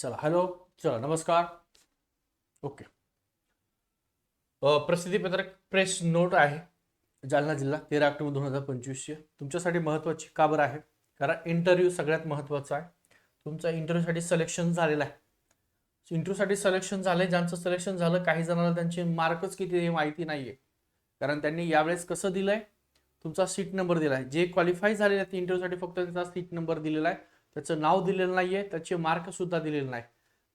चला हॅलो चला नमस्कार. ओके. प्रसिद्धीपत्रक प्रेस नोट आहे. जालना जिल्हा तेरा ऑक्टोबर दोन हजार पंचवीसची. तुमच्यासाठी महत्त्वाची का बरं आहे? कारण इंटरव्ह्यू सगळ्यात महत्त्वाचा आहे. तुमचा इंटरव्ह्यूसाठी सिलेक्शन झालेलं आहे. इंटरव्ह्यूसाठी सिलेक्शन झालंय. ज्यांचं सिलेक्शन झालं काही जणांना त्यांचे मार्कच किती हे माहिती नाही आहे कारण त्यांनी यावेळेस कसं दिलं आहे तुमचा सीट नंबर दिला आहे जे क्वालिफाय झालेले आहेत इंटरव्ह्यूसाठी फक्त त्यांचा सीट नंबर दिलेला आहे. त्याचं नाव दिलेलं नाही आहे त्याचे मार्कसुद्धा दिलेले नाही.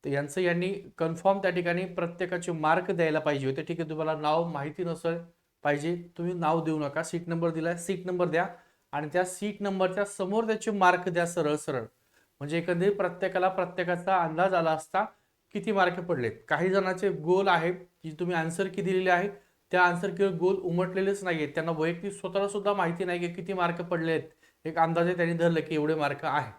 तर यांचं यांनी कन्फर्म त्या ठिकाणी प्रत्येकाचे मार्क द्यायला पाहिजे होते. ठीक आहे तुम्हाला नाव माहिती नसेल पाहिजे तुम्ही नाव देऊ नका. सीट नंबर दिला सीट नंबर द्या. आणि त्या सीट नंबरच्या समोर त्याचे मार्क द्या सरळ सरळ. म्हणजे एकंदरीत प्रत्येकाला प्रत्येकाचा अंदाज आला असता किती मार्क पडलेत. काही जणांचे गोल आहे की तुम्ही आन्सर की दिलेले आहे त्या आन्सर किंवा गोल उमटलेलेच नाही आहेत त्यांना वैयक्तिक स्वतःला सुद्धा माहिती नाही की किती मार्क पडले आहेत एक अंदाजे त्यांनी धरलं की एवढे मार्क आहे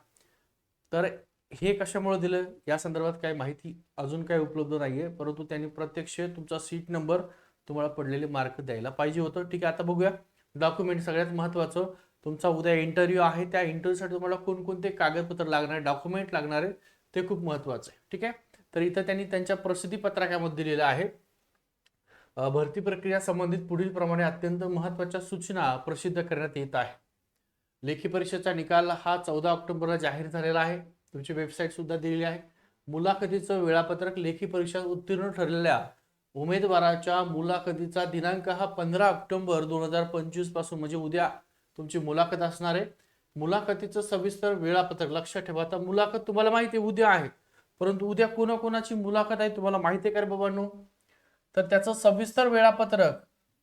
तर हे कशामुळे दिलं? या संदर्भात काही माहिती अजून काही उपलब्ध नाहीये परंतु त्यांनी प्रत्यक्ष तुमचा सीट नंबर तुम्हाला पडलेले मार्क द्यायला पाहिजे होतं. ठीक आहे आता बघूया. डॉक्युमेंट सगळ्यात महत्त्वाचं तुमचा उद्या इंटरव्ह्यू आहे त्या इंटरव्ह्यूसाठी तुम्हाला कोणकोणते कागदपत्र लागणार डॉक्युमेंट लागणार आहे ते खूप महत्त्वाचं आहे. ठीक आहे? तर इथं त्यांनी त्यांच्या प्रसिद्धी पत्रकामध्ये दिलेलं आहे. भरती प्रक्रिया संबंधित पुढील प्रमाणे अत्यंत महत्त्वाच्या सूचना प्रसिद्ध करण्यात येत आहे. लेखी परीक्षेचा निकाल हा चौदा ऑक्टोबरला जाहीर झालेला आहे. तुमची वेबसाईट सुद्धा दिलेली आहे. मुलाखतीचं वेळापत्रक लेखी परीक्षा उत्तीर्ण ठरलेल्या उमेदवाराच्या मुलाखतीचा दिनांक हा पंधरा ऑक्टोबर दोन हजार पंचवीसपासून म्हणजे उद्या तुमची मुलाखत असणार आहे. मुलाखतीचं सविस्तर वेळापत्रक लक्षात ठेवा. आता मुलाखत तुम्हाला माहिती आहे उद्या आहे. परंतु उद्या कोणाकोणाची मुलाखत आहे तुम्हाला माहिती आहे का रे बाबांनो? तर त्याचं सविस्तर वेळापत्रक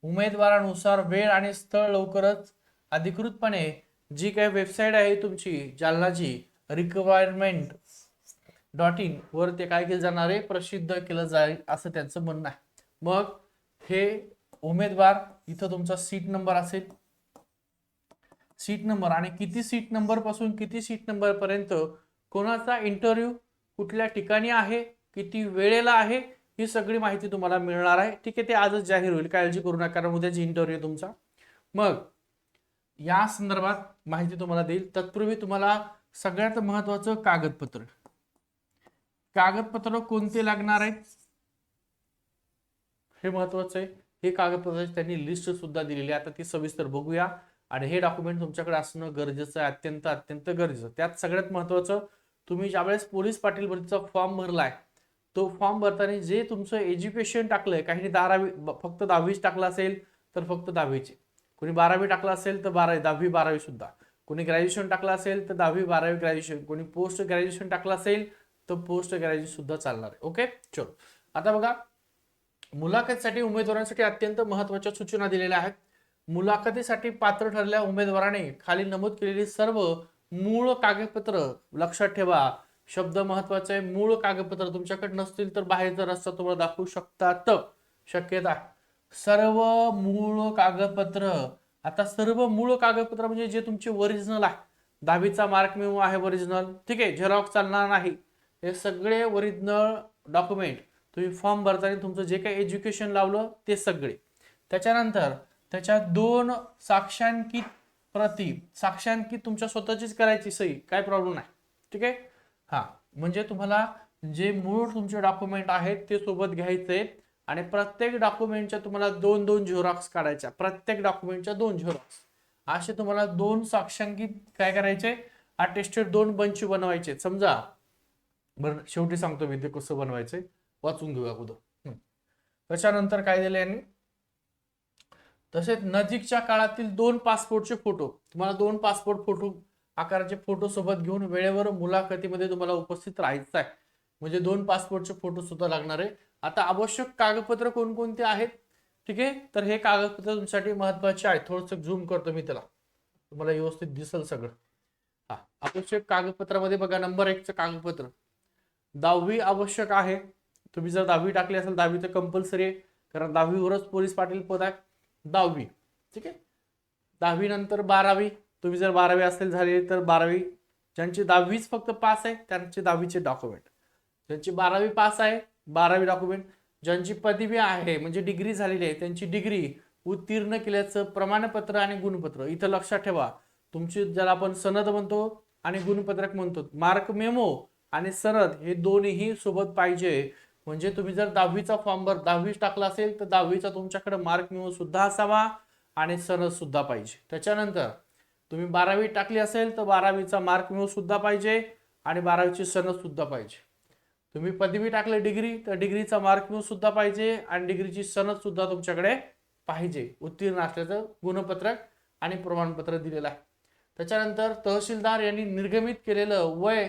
उमेदवारानुसार वेळ आणि स्थळ लवकरच अधिकृतपणे जी काही वेबसाईट आहे तुमची जालनाची रिक्वायरमेंट डॉट इन वर ते काय केलं जाणार आहे? प्रसिद्ध केलं जाईल असं त्यांचं म्हणणं आहे. मग हे उमेदवार इथं तुमचा सीट नंबर असेल. सीट नंबर आणि किती सीट नंबरपासून किती सीट नंबर पर्यंत कोणाचा इंटरव्ह्यू कुठल्या ठिकाणी आहे किती वेळेला आहे ही सगळी माहिती तुम्हाला मिळणार आहे. ठीक आहे ते आजच जाहीर होईल. काळजी करू नका कारण उद्याची इंटरव्ह्यू तुमचा. मग या संदर्भात माहिती तुम्हाला देईल. तत्पूर्वी तुम्हाला सगळ्यात महत्वाचं कागदपत्र. कागदपत्र कोणते लागणार आहेत? हे महत्वाचं आहे. हे कागदपत्राची त्यांनी लिस्ट सुद्धा दिलेली आहे. आता ती सविस्तर बघूया. आणि हे डॉक्युमेंट तुमच्याकडे असणं गरजेचं आहे. अत्यंत अत्यंत गरजेचं. त्यात सगळ्यात महत्वाचं तुम्ही ज्यावेळेस पोलीस पाटील भरतीचा फॉर्म भरलाय तो फॉर्म भरताना जे तुमचं एज्युकेशन टाकलंय काही दहावी फक्त दहावीच टाकलं असेल तर फक्त दहावीचे. कोणी बारावी टाकलं असेल तर बारावी दहावी बारावी सुद्धा. कोणी ग्रॅज्युएशन टाकलं असेल तर दहावी बारावी ग्रॅज्युएशन कोणी पोस्ट ग्रॅज्युएशन टाकलं असेल तर पोस्ट ग्रॅज्युएशन सुद्धा चालणार आहे. ओके चलो. आता बघा मुलाखतीसाठी उमेदवारांसाठी अत्यंत महत्त्वाच्या सूचना दिलेल्या आहेत. मुलाखतीसाठी पात्र ठरलेल्या उमेदवाराने खाली नमूद केलेली सर्व मूळ कागदपत्र लक्षात ठेवा. शब्द महत्त्वाचे आहे मूळ कागदपत्र तुमच्याकडे नसतील तर बाहेरचा रस्ता तुम्हाला दाखवू शकतात. शक्यता. सर्व मूळ कागदपत्र आता सर्व मूळ कागदपत्र म्हणजे जे तुमचे ओरिजिनल आहे. दहावीचा मार्क मेमो आहे ओरिजिनल ठीक आहे झेरॉक्स चालणार नाही. हे सगळे ओरिजिनल डॉक्युमेंट तुम्ही फॉर्म भरताना तुमचं जे काही एज्युकेशन लावलं ते सगळे. त्याच्यानंतर त्याच्या दोन साक्षांकित प्रती साक्षांकित तुमच्या स्वतःचीच करायची सही काय प्रॉब्लेम नाही. ठीक आहे? हा म्हणजे तुम्हाला जे मूळ तुमचे डॉक्युमेंट आहेत ते सोबत घ्यायचे. आणि प्रत्येक डॉक्युमेंटच्या तुम्हाला दोन दोन झेरॉक्स काढायच्या. प्रत्येक डॉक्युमेंटच्या दोन झेरॉक्स असे तुम्हाला दोन साक्षांकित काय करायचे? अटेस्टेड दोन बंच बनवायचे. समजा बरं शेवटी सांगतो मी ते कसं बनवायचे? वाचून घेऊया अगोदर. त्याच्यानंतर काय दिलं यांनी? तसेच नजीकच्या काळातील दोन पासपोर्टचे फोटो तुम्हाला दोन पासपोर्ट फोटो आकाराचे फोटो सोबत घेऊन वेळेवर मुलाखतीमध्ये तुम्हाला उपस्थित राहायचं आहे म्हणजे दोन पासपोर्टचे फोटो सुद्धा लागणार आहे. आता आवश्यक कागदपत्र कोणकोणते आहेत? ठीक आहे? तर हे कागदपत्र तुमच्यासाठी महत्त्वाचे आहे. थोडस झूम करतो मी त्याला. तुम्हाला व्यवस्थित दिसल सगळं. हा आवश्यक कागदपत्रामध्ये बघा नंबर एकचं कागदपत्र. दहावी आवश्यक आहे. तुम्ही जर दहावी टाकली असेल दहावी तर कंपल्सरी आहे. कारण दहावीवरच पोलीस पाटील पद आहे. दहावी. ठीक आहे? दहावी नंतर बारावी. तुम्ही जर बारावी असेल झाले तर बारावी. ज्यांची दहावीच फक्त पास आहे त्यांचे दहावीचे डॉक्युमेंट ज्यांची बारावी पास आहे बारावी डॉक्युमेंट ज्यांची पदवी आहे म्हणजे डिग्री झालेली आहे त्यांची डिग्री उत्तीर्ण केल्याचं प्रमाणपत्र आणि गुणपत्र. इथं लक्षात ठेवा तुमची ज्याला आपण सनद म्हणतो आणि गुणपत्रक म्हणतो मार्क मेमो आणि सनद हे दोन्हीही सोबत पाहिजे. म्हणजे तुम्ही जर दहावीचा फॉर्म भर दहावी टाकला असेल तर दहावीचा तुमच्याकडे मार्क मिळून सुद्धा असावा आणि सनद सुद्धा पाहिजे. त्याच्यानंतर तुम्ही बारावी टाकली असेल तर बारावीचा मार्क मिळून सुद्धा पाहिजे आणि बारावीची सनद सुद्धा पाहिजे. तुम्ही पदवी टाकले डिग्री तर डिग्रीचा मार्क मिळून सुद्धा पाहिजे आणि डिग्रीची सनद सुद्धा तुमच्याकडे पाहिजे. उत्तीर्ण असल्याचं गुणपत्रक आणि प्रमाणपत्र दिलेलं आहे. त्याच्यानंतर तहसीलदार यांनी निर्गमित केलेलं वय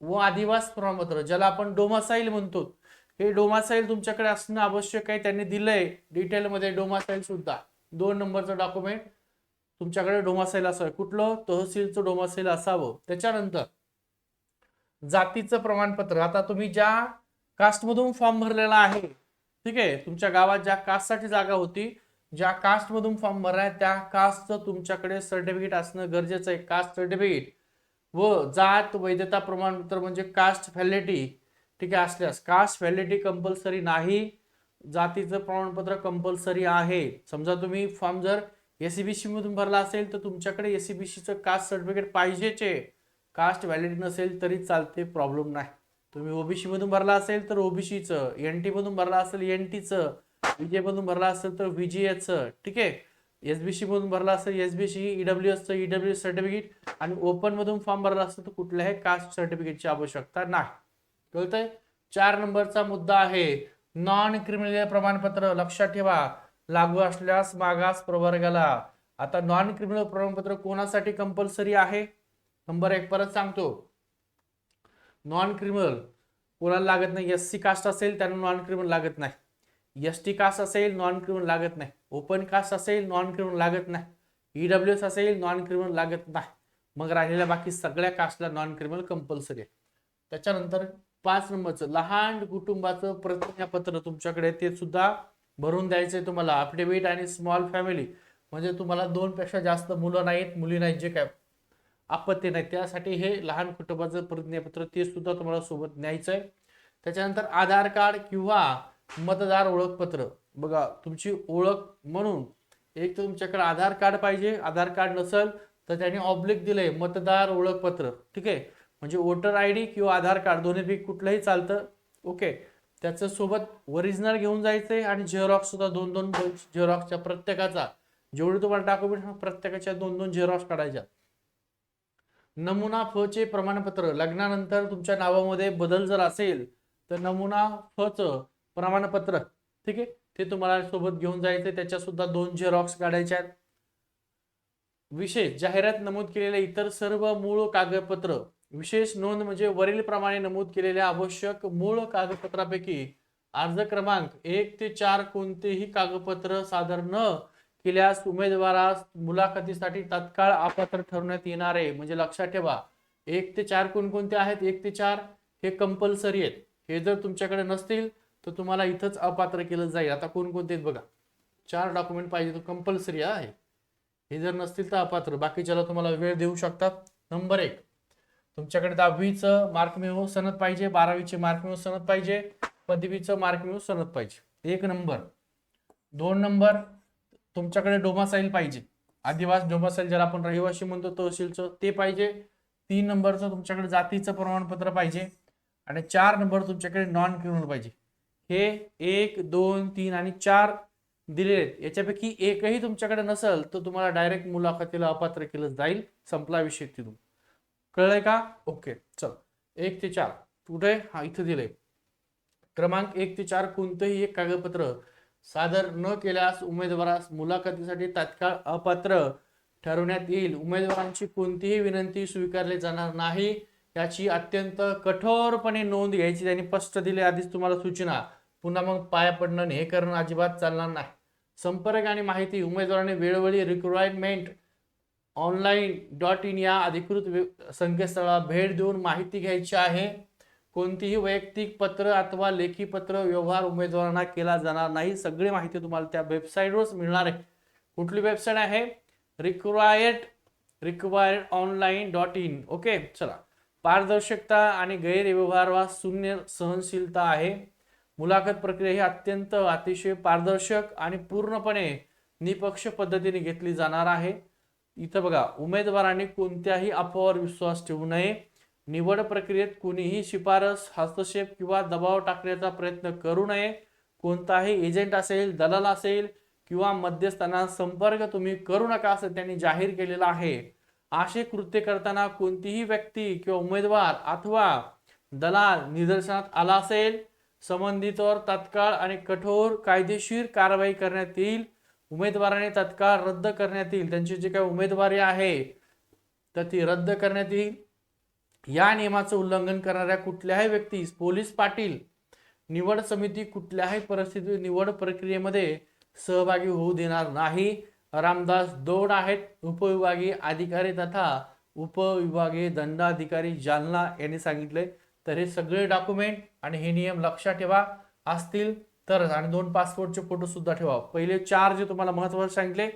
व आदिवास प्रमाणपत्र ज्याला आपण डोमासाईल म्हणतो. हे डोमासाईल तुमच्याकडे असणं आवश्यक आहे त्यांनी दिलंय. डिटेलमध्ये डोमासाईल सुद्धा. दोन नंबरचं डॉक्युमेंट तुमच्याकडे डोमासाईल असावं. कुठलं? तहसीलचं डोमासाईल असावं. त्याच्यानंतर जातीचं प्रमाणपत्र. आता तुम्ही ज्या कास्टमधून फॉर्म भरलेला आहे ठीक आहे तुमच्या गावात ज्या कास्टसाठी जागा होती ज्या कास्टमधून फॉर्म भरलाय त्या कास्टचं तुमच्याकडे सर्टिफिकेट असणं गरजेचं आहे. कास्ट सर्टिफिकेट व जात वैधता प्रमाणपत्र म्हणजे कास्ट व्हॅलिडिटी ठीक आहे असल्यास कास्ट व्हॅलिडिटी कंपल्सरी नाही जातीचं प्रमाणपत्र कंपल्सरी आहे. समजा तुम्ही फॉर्म जर एसीबीसी मधून भरला असेल तर तुमच्याकडे एसीबीसीचं कास्ट सर्टिफिकेट पाहिजेचे. आहे कास्ट व्हॅलिड नसेल तरी चालते प्रॉब्लेम नाही. तुम्ही ओबीसीमधून भरला असेल तर ओबीसीचं एन टीमधून भरला असेल एन टीचं विजेमधून भरला असेल तर विजयचं ठीक आहे? एस बी सीमधून भरला असेल S B C E W एसचं ईडब्ल्यू सर्टिफिकेट आणि ओपनमधून फॉर्म भरला असेल तर कुठल्याही कास्ट सर्टिफिकेटची आवश्यकता नाही. कळतंय? चार नंबरचा मुद्दा आहे. नॉन क्रिमिनल प्रमाणपत्र लक्षात ठेवा. लागू असल्यास मागास प्रवर्गाला. आता नॉन क्रिमिनल प्रमाणपत्र कोणासाठी कंपल्सरी आहे? नंबर एक परत सांगतो. नॉन क्रिमिनल कोणाला लागत नाही. एस सी कास्ट असेल त्यांना नॉन क्रिमिनल लागत नाही. एस टी कास्ट असेल नॉन क्रिमिनल लागत नाही. ओपन कास्ट असेल नॉन क्रिमिनल लागत नाही. ईडब्ल्यू एस असेल नॉन क्रिमिनल लागत नाही. मग राहिलेल्या बाकी सगळ्या कास्टला नॉन क्रिमिनल कंपल्सरी आहे. त्याच्यानंतर पाच नंबरचं लहान कुटुंबाचं प्रतिज्ञापत्र तुमच्याकडे ते सुद्धा भरून द्यायचंय तुम्हाला. अफिडेविट आणि स्मॉल फॅमिली म्हणजे तुम्हाला दोनपेक्षा जास्त मुलं नाहीत मुली नाहीत जे काय आपत्ती नाही. त्यासाठी हे लहान कुटुंबाचं प्रतिज्ञापत्र ते सुद्धा तुम्हाला सोबत न्यायचं आहे. त्याच्यानंतर आधार कार्ड किंवा मतदार ओळखपत्र. बघा तुमची ओळख म्हणून एक तर तुमच्याकडे आधार कार्ड पाहिजे. आधार कार्ड नसेल तर त्यांनी ऑब्लिक दिलंय मतदार ओळखपत्र. ठीक आहे? म्हणजे वोटर आय डी किंवा आधार कार्ड दोन्हीपैकी कुठलंही चालतं. ओके? त्याचं सोबत ओरिजिनल घेऊन जायचंय आणि झेरॉक्स सुद्धा दोन दोन झेरॉक्सच्या प्रत्येकाचा. जेवढे तुम्हाला डॉक्युमेंट प्रत्येकाच्या दोन दोन झेरॉक्स काढायच्या. नमुना फ चे प्रमाणपत्र लग्नानंतर तुमच्या नावामध्ये बदल जर असेल तर नमुना फ च प्रमाणपत्र ठीक आहे? ते तुम्हाला सोबत घेऊन जायचं त्याच्या सुद्धा दोन झेरॉक्स काढायच्या आहेत. विशेष जाहिरात नमूद केलेले इतर सर्व मूळ कागदपत्र विशेष नोंद म्हणजे वरील प्रमाणे नमूद केलेल्या आवश्यक मूळ कागदपत्रापैकी अर्ज क्रमांक एक ते चार कोणतेही कागदपत्र सादर न केल्यास उमेदवारास मुलाखतीसाठी तत्काळ अपात्र ठरवण्यात येणार आहे. म्हणजे लक्षात ठेवा एक ते चार कोणकोणते आहेत? एक ते चार हे कंपल्सरी आहेत. हे जर तुमच्याकडे नसतील तर तुम्हाला इथंच अपात्र केलं जाईल. आता कोणकोणते आहेत बघा. चार डॉक्युमेंट पाहिजे तर कंपल्सरी आहे. हे जर नसतील तर अपात्र. बाकीच्याला तुम्हाला वेळ देऊ शकतात. नंबर एक. तुमच्याकडे दहावीचं मार्क मिळवून सनद पाहिजे. बारावीचे मार्क मिळवून सनद पाहिजे. पदवीचं मार्क मिळवून सनद पाहिजे. एक नंबर दोन नंबर तुमच्याकडे डोमासाईल पाहिजे. आदिवास डोमासाईल ज्याला आपण रहिवासी म्हणतो तहसीलचं ते पाहिजे. तीन नंबरचं तुमच्याकडे जातीचं प्रमाणपत्र पाहिजे. आणि चार नंबर तुमच्याकडे नॉन क्रिमिनल पाहिजे. हे एक दोन तीन आणि चार दिलेले आहेत. याच्यापैकी एकही तुमच्याकडे नसेल तर तुम्हाला डायरेक्ट मुलाखतीला अपात्र केलं जाईल. संपला विषय तिथून. कळलंय का? ओके चल. एक ते चार. कुठे? हा इथं दिलंय. क्रमांक एक ते चार कोणतंही एक कागदपत्र सादर न केल्यास उमेदवारास मुलाखतीसाठी तात्काळ अपात्र ठरवण्यात येईल. उमेदवारांची कोणतीही विनंती स्वीकारली जाणार नाही. याची अत्यंत कठोरपणे नोंद घ्यायची त्यांनी स्पष्ट दिले. आधीच तुम्हाला सूचना. पुन्हा मग पाया पडणं हे करणं अजिबात चालणार नाही. संपर्क आणि माहिती उमेदवाराने वेळोवेळी रिक्वायरमेंट ऑनलाईन डॉट इन या अधिकृत संकेतस्थळाला भेट देऊन माहिती घ्यायची आहे. कोणतीही वैयक्तिक पत्र अथवा लेखी पत्र व्यवहार उमेदवारांना केला जाणार नाही. सगळी माहिती तुम्हाला त्या वेबसाईटवरच मिळणार आहे. कुठली वेबसाईट आहे? Required required online dot in okay चला. पारदर्शकता आणि गैरव्यवहार वा शून्य सहनशीलता आहे. मुलाखत प्रक्रिया ही अत्यंत अतिशय पारदर्शक आणि पूर्णपणे निपक्ष पद्धतीने घेतली जाणार आहे. इथं बघा उमेदवारांनी कोणत्याही अफवावर विश्वास ठेवू नये. निवड प्रक्रियेत कुणीही शिफारस हस्तक्षेप किंवा दबाव टाकण्याचा प्रयत्न करू नये. कोणताही एजंट असेल दलाल असेल किंवा मध्यस्थांना संपर्क तुम्ही करू नका असं त्यांनी जाहीर केलेलं आहे. असे कृत्य करताना कोणतीही व्यक्ती किंवा उमेदवार अथवा दलाल निदर्शनात आला असेल संबंधितवर तात्काळ आणि कठोर कायदेशीर कारवाई करण्यात येईल. उमेदवाराने तात्काळ रद्द करण्यात येईल. त्यांची जी काही उमेदवारी आहे तर ती रद्द करण्यात येईल. या नियमाचं उल्लंघन करणाऱ्या कुठल्याही व्यक्तीस पोलीस पाटील निवड समिती कुठल्याही परिस्थितीत निवड प्रक्रियेमध्ये सहभागी होऊ देणार नाही. रामदास दोड आहेत उपविभागीय अधिकारी तथा उपविभागीय दंडाधिकारी जालना यांनी सांगितले. तर हे सगळे डॉक्युमेंट आणि हे नियम लक्षात ठेवा. असतील तरच आणि दोन पासपोर्टचे फोटो सुद्धा ठेवा. पहिले चार जे तुम्हाला महत्त्वाचे सांगितले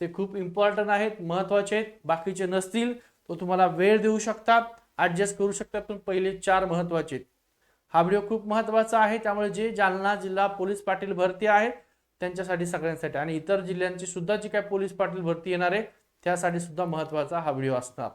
ते खूप इम्पॉर्टंट आहेत महत्त्वाचे आहेत. बाकीचे नसतील तो तुम्हाला वेळ देऊ शकतात. ॲडजस्ट करू शकतात. पण पहिले चार महत्त्वाचे आहेत. हा व्हिडिओ खूप महत्त्वाचा आहे. त्यामुळे जे जालना जिल्हा पोलीस पाटील भरती आहे त्यांच्यासाठी सगळ्यांसाठी आणि इतर जिल्ह्यांची सुद्धा जी काय पोलीस पाटील भरती येणार आहे त्यासाठी सुद्धा महत्त्वाचा हा व्हिडिओ असणार.